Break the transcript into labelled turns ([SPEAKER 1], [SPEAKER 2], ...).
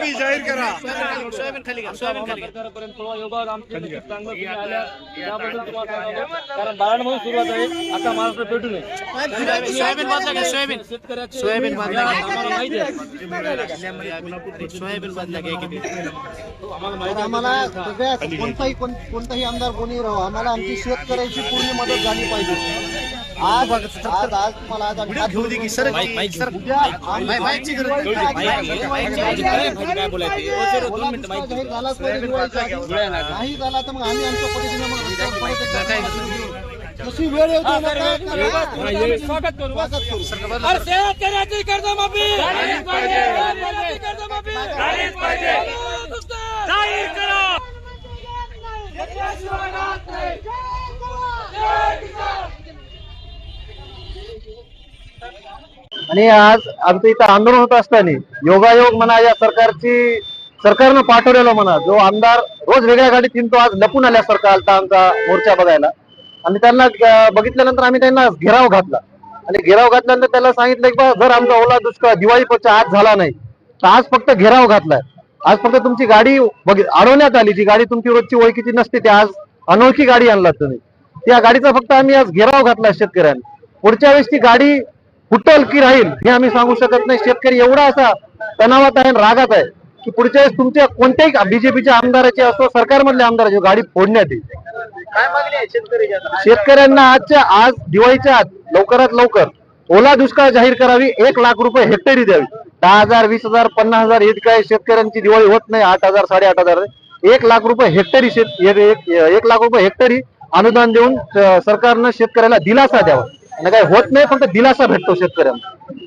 [SPEAKER 1] P जाहीर करा soybean खाली घ्या सोयाबीन खाली घ्या
[SPEAKER 2] सरकारपर्यंत थोडा योगा आमचं नक्कीच चांगलं तुम्ही आल्या त्याबद्दल तुम्हाला सांगावं. कारण बाळांमधून सुरुवात आहे आता महाराष्ट्र पेटून नये
[SPEAKER 1] सोयाबीन सोयाबीन बाजला घ्या सोयाबीन
[SPEAKER 2] शेतकऱ्याचे
[SPEAKER 1] सोयाबीन बाजला घ्या
[SPEAKER 2] आम्हाला माहिती आहे
[SPEAKER 1] सोयाबीन बाजला घ्या किती
[SPEAKER 3] आम्हाला सगळ्या कोणताही कोण- कोणताही आमदार कोणी राहो आम्हाला आमची शेतकऱ्याची पूर्ण मदत झाली पाहिजे आज आज आज तुम्हाला आज आम्ही हात जोडून
[SPEAKER 1] सर
[SPEAKER 3] आम्ही-
[SPEAKER 1] माहिती गरज नाही.
[SPEAKER 3] दुष्काळ जाहीर झालाच. नाही झाला तर मग आम्ही आमच्या पद्धतीने जशी वेळ येऊ दे काय.
[SPEAKER 2] स्वागत करू कर्जमाफी कर्जमाफी झालीच पाहिजे जाहीर करा
[SPEAKER 4] आणि आज आमचं इथं आंदोलन होत असताना योगायोग म्हणा या सरकारची सरकारनं पाठवलेलं म्हणा जो आमदार रोज वेगळ्या गाडीत येऊन तो आज लपून आल्यासारखा आलता आमचा मोर्चा बघायला. आणि त्यांना बघितल्यानंतर आम्ही त्यांना घेराव घातला. आणि घेराव घातल्यानंतर त्याला सांगितलं की बा जर आमचा ओला दुष्काळ दिवाळीच्या आज झाला नाही तर आज फक्त घेराव घातलाय. आज फक्त तुमची गाडी बघित अडवण्यात आली जी गाडी तुमची रोजची ओळखीची नसते ती आज अनोळखी गाडी आणलात तुम्ही. त्या गाडीचा फक्त आम्ही आज घेराव घातला शेतकऱ्यांनी. पुढच्या वेळेस ती गाडी फुटल की राहील हे आम्ही सांगू शकत नाही. शेतकरी एवढा असा तणावात आहे रागात आहे की पुढच्या वेळेस तुमच्या कोणत्याही बीजेपीच्या आमदाराची असो सरकारमधल्या आमदाराची गाडी फोडण्यात येईल.
[SPEAKER 1] काय मागणी आहे शेतकरी
[SPEAKER 4] शेतकऱ्यांना आजच्या आज दिवाळीच्या आत लवकरात लवकर ओला दुष्काळ जाहीर करावी एक लाख रुपये हेक्टरी द्यावी. दहा हजार वीस हजार पन्नास हजार हे काय शेतकऱ्यांची दिवाळी होत नाही आठ हजार साडेआठ हजार एक लाख रुपये हेक्टरी शेत एक लाख रुपये हेक्टरी अनुदान देऊन सरकारनं शेतकऱ्याला दिलासा द्यावा. आणि काय होत नाही फक्त दिलासा भेटतो शेतकऱ्यांना.